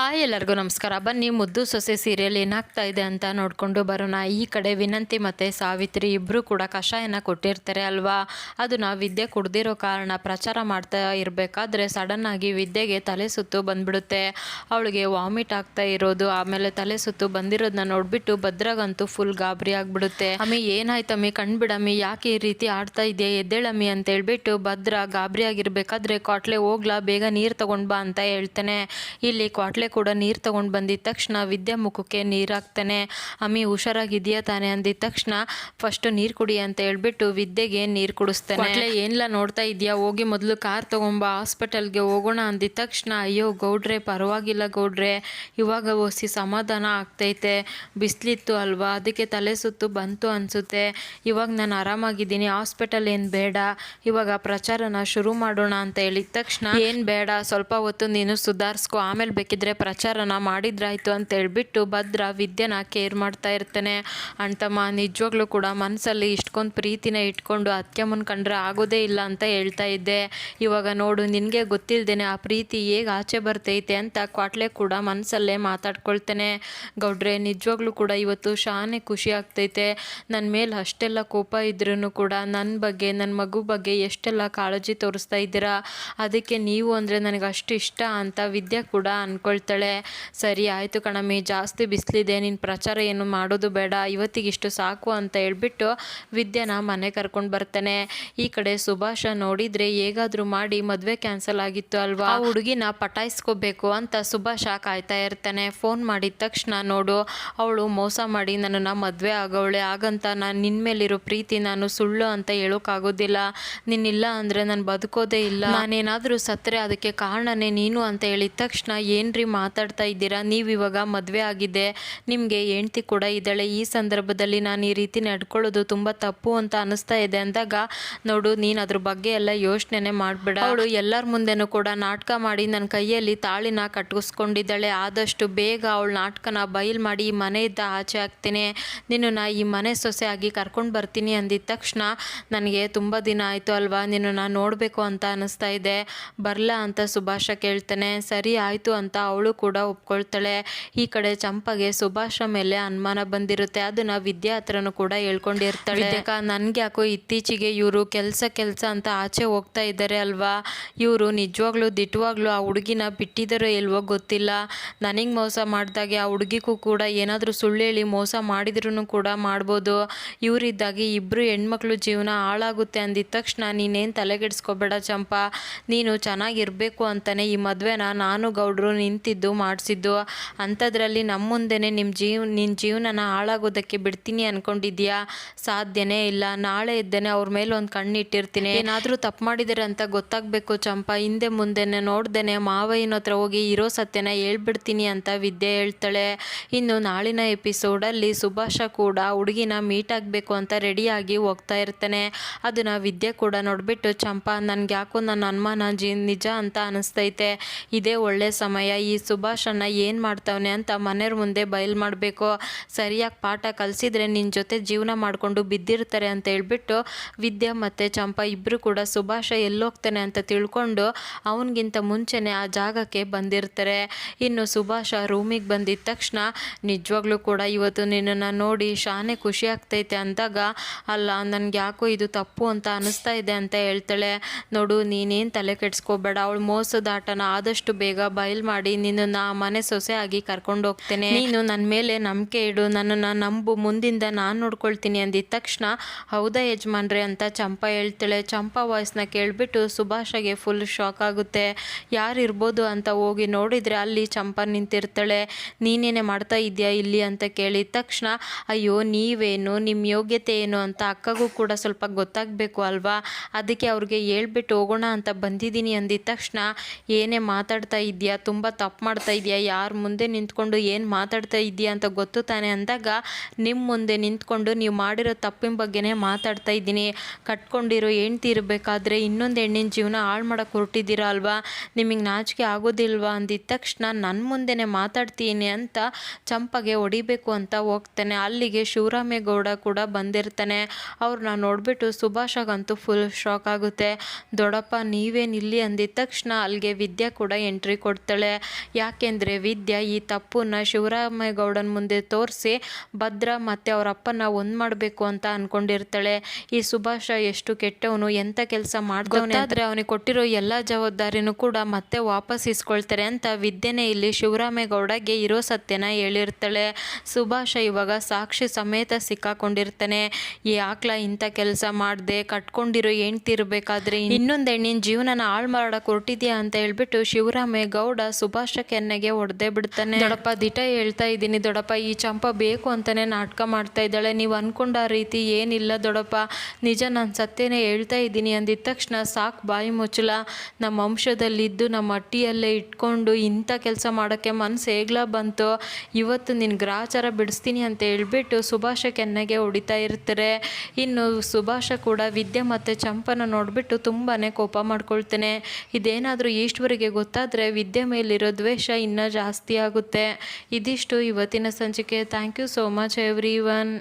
Hi ಎಲ್ಲರಿಗೂ ನಮಸ್ಕಾರ. ಬನ್ನಿ, ಮುದ್ದು ಸೊಸೆ ಸೀರಿಯಲ್ ಏನಾಗ್ತಾ ಇದೆ ಅಂತ ನೋಡಿಕೊಂಡು ಬರೋಣ. ಈ ಕಡೆ ವಿನಂತಿ ಮತ್ತು ಸಾವಿತ್ರಿ ಇಬ್ಬರು ಕೂಡ ಕಷಾಯನ ಕೊಟ್ಟಿರ್ತಾರೆ ಅಲ್ವಾ? ಅದನ್ನ ವಿದ್ಯೆ ಕುಡ್ದಿರೋ ಕಾರಣ ಪ್ರಚಾರ ಮಾಡ್ತಾ ಇರಬೇಕಾದ್ರೆ ಸಡನ್ನಾಗಿ ವಿದ್ಯೆಗೆ ತಲೆ ಸುತ್ತು ಬಂದ್ಬಿಡುತ್ತೆ. ಅವಳಿಗೆ ವಾಮಿಟ್ ಆಗ್ತಾ ಇರೋದು, ಆಮೇಲೆ ತಲೆ ಸುತ್ತು ಬಂದಿರೋದನ್ನ ನೋಡ್ಬಿಟ್ಟು ಭದ್ರಾಗಂತೂ ಫುಲ್ ಗಾಬರಿ ಆಗಿಬಿಡುತ್ತೆ. ಅಮ್ಮಿ ಏನಾಯ್ತಮ್ಮಿ ಕಣ್ಬಿಡಮ್ಮಿ ಯಾಕೆ ಈ ರೀತಿ ಆಡ್ತಾ ಇದೆ ಎದ್ದೇಳಮ್ಮಿ ಅಂತ ಹೇಳ್ಬಿಟ್ಟು ಭದ್ರ ಗಾಬರಿ ಆಗಿರ್ಬೇಕಾದ್ರೆ ಕ್ವಾಟ್ಲೆ ಹೋಗ್ಲಾ, ಬೇಗ ನೀರು ತಗೊಂಡ್ಬಾ ಅಂತ ಹೇಳ್ತಾನೆ. ಇಲ್ಲಿ ಕ್ವಾಟ್ಲೆ ಕೂಡ ನೀರು ತಗೊಂಡು ಬಂದಿದ್ದ ತಕ್ಷಣ ವಿದ್ಯಾ ಮುಖಕ್ಕೆ ನೀರು ಹಾಕ್ತಾನೆ. ಅಮ್ಮಿ ಹುಷಾರಾಗಿದೆಯಾ ತಾನೆ? ಅಂದಿದ ತಕ್ಷಣ ಫಸ್ಟ್ ನೀರು ಕುಡಿ ಅಂತ ಹೇಳ್ಬಿಟ್ಟು ವಿದ್ಯೆಗೆ ನೀರು ಕುಡಿಸ್ತಾನೆ. ಏನಿಲ್ಲ ಏನ್ಲ ನೋಡ್ತಾ ಇದೆಯಾ? ಹೋಗಿ ಮೊದಲು ಕಾರ್ ತಗೊಂಬ ಹಾಸ್ಪಿಟಲ್ಗೆ ಹೋಗೋಣ. ಅಂದಿದ ತಕ್ಷಣ ಅಯ್ಯೋ ಗೌಡ್ರೆ ಪರವಾಗಿಲ್ಲ ಗೌಡ್ರೆ. ಇವಾಗ ಒಸಿ ಸಮಾಧಾನ ಆಗ್ತೈತೆ. ಬಿಸಿಲಿತ್ತು ಅಲ್ವಾ? ಅದಕ್ಕೆ ತಲೆ ಸುತ್ತು ಬಂತು ಅನಿಸುತ್ತೆ. ಇವಾಗ ನಾನು ಆರಾಮಾಗಿದ್ದೀನಿ. ಹಾಸ್ಪಿಟಲ್ ಏನು ಬೇಡ. ಇವಾಗ ಪ್ರಚಾರನ ಶುರು ಮಾಡೋಣ. ಅಂತ ಹೇಳಿದ ತಕ್ಷಣ ಏನು ಬೇಡ? ಸ್ವಲ್ಪ ಹೊತ್ತು ನೀನು ಸುಧಾರಿಸ್ಕೊ. ಆಮೇಲೆ ಬೇಕಿದ್ರೆ ಪ್ರಚಾರನ ಮಾಡಿದ್ರಾಯ್ತು ಅಂತ ಹೇಳ್ಬಿಟ್ಟು ಭದ್ರ ವಿದ್ಯೆನ ಕೇರ್ ಮಾಡ್ತಾ ಇರ್ತಾನೆ. ಅಣ್ತಮ್ಮ ನಿಜವಾಗ್ಲೂ ಕೂಡ ಮನಸ್ಸಲ್ಲಿ ಇಷ್ಟೊಂದು ಪ್ರೀತಿನ ಇಟ್ಕೊಂಡು ಅತ್ತೆ ಕಂಡ್ರೆ ಆಗೋದೇ ಇಲ್ಲ ಅಂತ ಹೇಳ್ತಾ ಇದ್ದೆ. ಇವಾಗ ನೋಡು, ನಿನಗೆ ಗೊತ್ತಿಲ್ದೇನೆ ಆ ಪ್ರೀತಿ ಹೇಗೆ ಆಚೆ ಬರ್ತೈತೆ ಅಂತ ಕ್ವಾಟ್ಲೆ ಕೂಡ ಮನಸ್ಸಲ್ಲೇ ಮಾತಾಡ್ಕೊಳ್ತೇನೆ. ಗೌಡ್ರೆ, ನಿಜವಾಗ್ಲೂ ಕೂಡ ಇವತ್ತು ಶಾನೆ ಖುಷಿ ಆಗ್ತೈತೆ. ನನ್ನ ಮೇಲೆ ಅಷ್ಟೆಲ್ಲ ಕೋಪ ಇದ್ರೂ ಕೂಡ ನನ್ನ ಬಗ್ಗೆ ನನ್ನ ಮಗು ಬಗ್ಗೆ ಎಷ್ಟೆಲ್ಲ ಕಾಳಜಿ ತೋರಿಸ್ತಾ ಇದ್ದೀರಾ? ಅದಕ್ಕೆ ನೀವು ಅಂದರೆ ನನಗೆ ಅಷ್ಟು ಇಷ್ಟ ಅಂತ ವಿದ್ಯೆ ಕೂಡ ಅಂದ್ಕೊಳ್ತಾಳೆ ಸರಿ ಆಯಿತು ಕಣಮ್ಮಿ, ಜಾಸ್ತಿ ಬಿಸಿಲಿದೆ ನಿನ್ನ ಪ್ರಚಾರ ಏನು ಮಾಡೋದು ಬೇಡ ಇವತ್ತಿಗಿಷ್ಟು ಸಾಕು ಅಂತ ಹೇಳ್ಬಿಟ್ಟು ವಿದ್ಯಾನ ಮನೆ ಕರ್ಕೊಂಡು ಬರ್ತಾನೆ. ಈ ಕಡೆ ಸುಭಾಷ ನೋಡಿದರೆ ಹೇಗಾದರೂ ಮಾಡಿ ಮದುವೆ ಕ್ಯಾನ್ಸಲ್ ಆಗಿತ್ತು ಅಲ್ವಾ? ಆ ಹುಡುಗಿನ ಪಟಾಯಿಸ್ಕೋಬೇಕು ಅಂತ ಸುಭಾಷ ಕಾಯ್ತಾ ಇರ್ತಾನೆ. ಫೋನ್ ಮಾಡಿದ ತಕ್ಷಣ ನೋಡು, ಅವಳು ಮೋಸ ಮಾಡಿ ನನ್ನನ್ನು ಮದುವೆ ಆಗೋವಳೆ. ಹಾಗಂತ ನಾನು ನಿನ್ನ ಮೇಲಿರೋ ಪ್ರೀತಿ ನಾನು ಸುಳ್ಳು ಅಂತ ಹೇಳೋಕ್ಕಾಗೋದಿಲ್ಲ ನಿನ್ನಿಲ್ಲ ಅಂದರೆ ನಾನು ಬದುಕೋದೇ ಇಲ್ಲ. ನಾನೇನಾದರೂ ಸತ್ತರೆ ಅದಕ್ಕೆ ಕಾರಣನೇ ನೀನು ಅಂತ ಹೇಳಿದ ತಕ್ಷಣ ಏನ್ರಿ ಮಾತಾಡ್ತಾ ಇದ್ದೀರಾ? ನೀವು ಇವಾಗ ಮದುವೆ ಆಗಿದೆ ನಿಮಗೆ ಹೆಂಡ್ತಿ ಕೂಡ ಇದ್ದಾಳೆ. ಈ ಸಂದರ್ಭದಲ್ಲಿ ನಾನು ಈ ರೀತಿ ನಡ್ಕೊಳ್ಳೋದು ತುಂಬ ತಪ್ಪು ಅಂತ ಅನಿಸ್ತಾ ಇದೆ ಅಂದಾಗ, ನೋಡು, ನೀನು ಅದ್ರ ಬಗ್ಗೆ ಎಲ್ಲ ಯೋಚನೆನೇ ಮಾಡಬೇಡ. ಅವಳು ಎಲ್ಲರ ಮುಂದೆನೂ ಕೂಡ ನಾಟಕ ಮಾಡಿ ನನ್ನ ಕೈಯಲ್ಲಿ ತಾಳಿನ ಕಟ್ಟಿಸ್ಕೊಂಡಿದ್ದಾಳೆ ಆದಷ್ಟು ಬೇಗ ಅವಳು ನಾಟಕನ ಬಯಲು ಮಾಡಿ ಈ ಮನೆಯಿಂದ ಆಚೆ ಹಾಕ್ತೀನಿ. ನಾ ಈ ಮನೆ ಸೊಸೆ ಆಗಿ ಕರ್ಕೊಂಡು ಬರ್ತೀನಿ ಅಂದಿದ ತಕ್ಷಣ ನನಗೆ ತುಂಬ ದಿನ ಆಯಿತು ಅಲ್ವಾ? ನಿನ್ನನ್ನು ನೋಡಬೇಕು ಅಂತ ಅನ್ನಿಸ್ತಾ ಇದೆ. ಬರಲ್ಲ ಅಂತ ಸುಭಾಷ ಕೇಳ್ತಾನೆ. ಸರಿ, ಆಯಿತು ಅಂತ ಅವಳು ಕೂಡ ಒಪ್ಕೊಳ್ತಾಳೆ. ಈ ಕಡೆ ಚಂಪಗೆ ಸುಭಾಷ ಮೇಲೆ ಅನುಮಾನ ಬಂದಿರುತ್ತೆ. ಅದನ್ನ ವಿದ್ಯಾ ಹತ್ರನೂ ಕೂಡ ಹೇಳ್ಕೊಂಡಿರ್ತಾಳೆ. ಯಾಕ ನನ್ಗೆ ಯಾಕೋ ಇತ್ತೀಚೆಗೆ ಇವರು ಕೆಲಸ ಕೆಲಸ ಅಂತ ಆಚೆ ಹೋಗ್ತಾ ಇದ್ದಾರೆ ಅಲ್ವಾ? ಇವರು ನಿಜವಾಗ್ಲೂ ದಿಟ್ಟವಾಗ್ಲೂ ಆ ಹುಡುಗಿನ ಬಿಟ್ಟಿದ್ದಾರೋ ಇಲ್ವೋ ಗೊತ್ತಿಲ್ಲ. ನನಗೆ ಮೋಸ ಮಾಡಿದಾಗೆ ಆ ಹುಡುಗಿಗೂ ಕೂಡ ಏನಾದರೂ ಸುಳ್ಳು ಹೇಳಿ ಮೋಸ ಮಾಡಿದ್ರು ಕೂಡ ಮಾಡ್ಬೋದು. ಇವರಿದ್ದಾಗಿ ಇಬ್ಬರು ಹೆಣ್ಮಕ್ಳು ಜೀವನ ಹಾಳಾಗುತ್ತೆ ಅಂದಿದ ತಕ್ಷಣ ನೀನೇನು ತಲೆಗೆಡ್ಸ್ಕೊಬೇಡ ಚಂಪಾ. ನೀನು ಚೆನ್ನಾಗಿರಬೇಕು ಅಂತಲೇ ಈ ಮದುವೆನ ನಾನು ಗೌಡ್ರು ನಿಂತಿದ್ದು ಮಾಡಿಸಿದ್ದು. ಅಂಥದ್ರಲ್ಲಿ ನಮ್ಮ ಮುಂದೆನೆ ನಿಮ್ಮ ಜೀವ ನಿನ್ನ ಜೀವನನ ಹಾಳಾಗೋದಕ್ಕೆ ಬಿಡ್ತೀನಿ ಅಂದ್ಕೊಂಡಿದ್ಯಾ ಸಾಧ್ಯನೇ ಇಲ್ಲ. ನಾಳೆ ಇದ್ದೇನೆ ಅವ್ರ ಮೇಲೆ ಒಂದು ಕಣ್ಣು ಇಟ್ಟಿರ್ತೀನಿ ಏನಾದರೂ ತಪ್ಪು ಮಾಡಿದ್ದಾರೆ ಅಂತ ಗೊತ್ತಾಗಬೇಕು ಚಂಪಾ. ಹಿಂದೆ ಮುಂದೆನೆ ನೋಡ್ದೇನೆ ಮಾವಯ್ಯನ ಹತ್ರ ಹೋಗಿ ಇರೋ ಸತ್ಯನ ಹೇಳ್ಬಿಡ್ತೀನಿ ಅಂತ ವಿದ್ಯೆ ಹೇಳ್ತಾಳೆ. ಇನ್ನು ನಾಳಿನ ಎಪಿಸೋಡಲ್ಲಿ ಸುಭಾಷ ಕೂಡ ಹುಡುಗಿನ ಮೀಟ್ ಆಗಬೇಕು ಅಂತ ರೆಡಿಯಾಗಿ ಹೋಗ್ತಾ ಇರ್ತಾನೆ. ಅದನ್ನು ವಿದ್ಯೆ ಕೂಡ ನೋಡಿಬಿಟ್ಟು, ಚಂಪಾ ನನಗೆ ಯಾಕೋ ನನ್ನ ಅನುಮಾನ ಜಿ, ನಿಜ ಅಂತ ಅನಿಸ್ತೈತೆ. ಇದೇ ಒಳ್ಳೆ ಸಮಯ. ಈ ಸುಭಾಷನ್ನ ಏನು ಮಾಡ್ತಾವನೆ ಅಂತ ಮನೆಯವ್ರ ಮುಂದೆ ಬಯಲು ಮಾಡಬೇಕು. ಸರಿಯಾಗಿ ಪಾಠ ಕಲಿಸಿದ್ರೆ ನಿನ್ನ ಜೊತೆ ಜೀವನ ಮಾಡಿಕೊಂಡು ಬಿದ್ದಿರ್ತಾರೆ ಅಂತ ಹೇಳ್ಬಿಟ್ಟು ವಿದ್ಯಾ ಮತ್ತು ಚಂಪಾ ಇಬ್ಬರು ಕೂಡ ಸುಭಾಷ ಎಲ್ಲೋಗ್ತಾನೆ ಅಂತ ತಿಳ್ಕೊಂಡು ಅವನಿಗಿಂತ ಮುಂಚೆನೇ ಆ ಜಾಗಕ್ಕೆ ಬಂದಿರ್ತಾರೆ. ಇನ್ನು ಸುಭಾಷ ರೂಮಿಗೆ ಬಂದಿದ್ದ ತಕ್ಷಣ ನಿಜವಾಗ್ಲೂ ಕೂಡ ಇವತ್ತು ನಿನ್ನನ್ನು ನೋಡಿ ಶಾನೆ ಖುಷಿ ಆಗ್ತೈತೆ ಅಂದಾಗ, ಅಲ್ಲ, ನನಗೆ ಯಾಕೋ ಇದು ತಪ್ಪು ಅಂತ ಅನಿಸ್ತಾ ಇದೆ ಅಂತ ಹೇಳ್ತಾಳೆ. ನೋಡು, ನೀನೇನು ತಲೆ ಕೆಡಿಸ್ಕೋಬೇಡ. ಅವಳು ಮೋಸದಾಟನ ಆದಷ್ಟು ಬೇಗ ಬಯಲು ಮಾಡಿ ನಿನ್ನನ್ನು ಆ ಮನೆ ಸೊಸೆ ಆಗಿ ಕರ್ಕೊಂಡು ಹೋಗ್ತೇನೆ. ನೀನು ನನ್ನ ಮೇಲೆ ನಂಬಿಕೆ ಇಡು. ನನ್ನನ್ನು ನಂಬು. ಮುಂದಿಂದ ನಾನು ನೋಡ್ಕೊಳ್ತೀನಿ ಅಂದಿದ ತಕ್ಷಣ, ಹೌದಾ ಯಜಮಾನ್ರೆ ಅಂತ ಚಂಪಾ ಹೇಳ್ತಾಳೆ. ಚಂಪಾ ವಾಯ್ಸ್ನ ಕೇಳಿಬಿಟ್ಟು ಸುಭಾಷಗೆ ಫುಲ್ ಶಾಕ್ ಆಗುತ್ತೆ. ಯಾರು ಇರ್ಬೋದು? ಅಂತ ಹೋಗಿ ನೋಡಿದರೆ ಅಲ್ಲಿ ಚಂಪಾ ನಿಂತಿರ್ತಾಳೆ. ನೀನೇನೆ ಮಾಡ್ತಾ ಇದೆಯಾ ಇಲ್ಲಿ? ಅಂತ ಕೇಳಿದ ತಕ್ಷಣ, ಅಯ್ಯೋ, ನೀವೇನು? ನಿಮ್ಮ ಯೋಗ್ಯತೆ ಏನು? ಅಂತ ಅಕ್ಕಗೂ ಕೂಡ ಸ್ವಲ್ಪ ಗೊತ್ತಾಗಬೇಕು ಅಲ್ವಾ? ಅದಕ್ಕೆ ಅವ್ರಿಗೆ ಹೇಳ್ಬಿಟ್ಟು ಹೋಗೋಣ ಅಂತ ಬಂದಿದ್ದೀನಿ ಅಂದಿದ ತಕ್ಷಣ, ಏನೇ ಮಾತಾಡ್ತಾ ಇದೆಯಾ ತುಂಬ ತಪ್ಪು ಮಾಡ್ತಾ ಇದೆಯಾ? ಯಾರ ಮುಂದೆ ನಿಂತ್ಕೊಂಡು ಏನು ಮಾತಾಡ್ತಾ ಇದೆಯಾ ಅಂತ ಗೊತ್ತು ತಾನೆ ಅಂದಾಗ ನಿಮ್ಮ ಮುಂದೆ ನಿಂತ್ಕೊಂಡು ನೀವು ಮಾಡಿರೋ ತಪ್ಪಿನ ಬಗ್ಗೆನೇ ಮಾತಾಡ್ತಾ ಇದ್ದೀನಿ. ಕಟ್ಕೊಂಡಿರೋ ಹೆಂಡ್ತಿ ಇರಬೇಕಾದ್ರೆ ಇನ್ನೊಂದು ಹೆಣ್ಣಿನ ಜೀವನ ಹಾಳು ಮಾಡೋಕ್ಕೆ ಹೊರಟಿದ್ದೀರಾ ಅಲ್ವಾ? ನಿಮಗೆ ನಾಚಿಕೆ ಆಗೋದಿಲ್ವಾ ಅಂದಿದ್ದ ತಕ್ಷಣ ನನ್ನ ಮುಂದೆನೇ ಮಾತಾಡ್ತೀನಿ ಅಂತ ಚಂಪಗೆ ಹೊಡಿಬೇಕು ಅಂತ ಹೋಗ್ತಾನೆ. ಅಲ್ಲಿಗೆ ಶಿವರಾಮೇಗೌಡ ಕೂಡ ಬಂದಿರ್ತಾನೆ. ಅವ್ರನ್ನ ನೋಡಿಬಿಟ್ಟು ಸುಭಾಷಗಂತೂ ಫುಲ್ ಶಾಕ್ ಆಗುತ್ತೆ. ದೊಡ್ಡಪ್ಪ ನೀವೇನಿಲ್ಲಿ ಅಂದಿದ್ದ ಅಂದಿದ ತಕ್ಷಣ ಅಲ್ಲಿಗೆ ವಿದ್ಯಾ ಕೂಡ ಎಂಟ್ರಿ ಕೊಡ್ತಾಳೆ. ಯಾಕೆಂದರೆ ವಿದ್ಯಾ ಈ ತಪ್ಪನ್ನು ಶಿವರಾಮೇಗೌಡನ ಮುಂದೆ ತೋರಿಸಿ ಭದ್ರ ಮತ್ತು ಅವರಪ್ಪನ ಅಪ್ಪನ ಒಂದು ಮಾಡಬೇಕು ಅಂತ ಅಂದ್ಕೊಂಡಿರ್ತಾಳೆ ಈ ಸುಭಾಷ ಎಷ್ಟು ಕೆಟ್ಟವನು ಎಂಥ ಕೆಲಸ ಮಾಡ್ದವನೇ ಆದರೆ ಅವನಿಗೆ ಕೊಟ್ಟಿರೋ ಎಲ್ಲ ಜವಾಬ್ದಾರಿನೂ ಕೂಡ ಮತ್ತೆ ವಾಪಸ್ ಇಸ್ಕೊಳ್ತಾರೆ ಅಂತ ವಿದ್ಯೆನೇ ಇಲ್ಲಿ ಶಿವರಾಮೇಗೌಡಗೆ ಇರೋ ಸತ್ಯನ ಹೇಳಿರ್ತಾಳೆ. ಸುಭಾಷ ಇವಾಗ ಸಾಕ್ಷಿ ಸಮೇತ ಸಿಕ್ಕಾಕೊಂಡಿರ್ತಾನೆ. ಈ ಆಕ್ಲ ಇಂಥ ಕೆಲಸ ಮಾಡಿದೆ ಕಟ್ಕೊಂಡಿರೋ ಹೆಂಡ್ತಿರ್ಬೇಕಾದ್ರೆ ಇನ್ನೊಂದು ಹೆಣ್ಣಿನ ಜೀವನನ ಹಾಳು ಮಾಡೋಕೆ ಹೊರಟಿದ್ಯಾ ಅಂತ ಹೇಳ್ಬಿಟ್ಟು ಶಿವರಾಮೇಗೌಡ ಸುಭಾಷ ಕೆನ್ನೆಗೆ ಹೊಡೆದೇ ಬಿಡ್ತಾನೆ. ದೊಡಪ್ಪ, ದಿಟ ಹೇಳ್ತಾ ಇದ್ದೀನಿ. ದೊಡಪ್ಪ, ಈ ಚಂಪ ಬೇಕು ಅಂತಾನೆ ನಾಟಕ ಮಾಡ್ತಾ ಇದ್ದಾಳೆ. ನೀವು ಅನ್ಕೊಂಡ ರೀತಿ ಏನಿಲ್ಲ ದೊಡಪ್ಪ. ನಿಜ ನಾನು ಸತ್ಯನೇ ಹೇಳ್ತಾ ಇದ್ದೀನಿ ಅಂದಿದ ತಕ್ಷಣ ಸಾಕು ಬಾಯಿ ಮುಚ್ಚಲ ನಮ್ಮ ವಂಶದಲ್ಲಿದ್ದು ನಮ್ಮ ಅಟ್ಟಿಯಲ್ಲೇ ಇಟ್ಕೊಂಡು ಇಂಥ ಕೆಲಸ ಮಾಡೋಕ್ಕೆ ಮನಸ್ಸು ಹೇಗ್ಲಾ ಬಂತು? ಇವತ್ತು ನಿನ್ನ ಗ್ರಾಚಾರ ಬಿಡಿಸ್ತೀನಿ ಅಂತ ಹೇಳ್ಬಿಟ್ಟು ಸುಭಾಷ ಕೆನ್ನೆಗೆ ಹೊಡಿತಾ ಇರ್ತಾರೆ. ಇನ್ನು ಸುಭಾಷ ಕೂಡ ವಿದ್ಯೆ ಮತ್ತು ಚಂಪನ ನೋಡಿಬಿಟ್ಟು ತುಂಬಾ ಕೋಪ ಮಾಡ್ಕೊಳ್ತಾನೆ. ಇದೇನಾದರೂ ಈಶ್ವರಿಗೆ ಗೊತ್ತಾದರೆ ವಿದ್ಯೆ ಮೇಲಿರೋ ದ್ವೇಷ ಇನ್ನೂ ಜಾಸ್ತಿ ಆಗುತ್ತೆ. ಇದಿಷ್ಟು ಇವತ್ತಿನ ಸಂಚಿಕೆ. Thank you so much everyone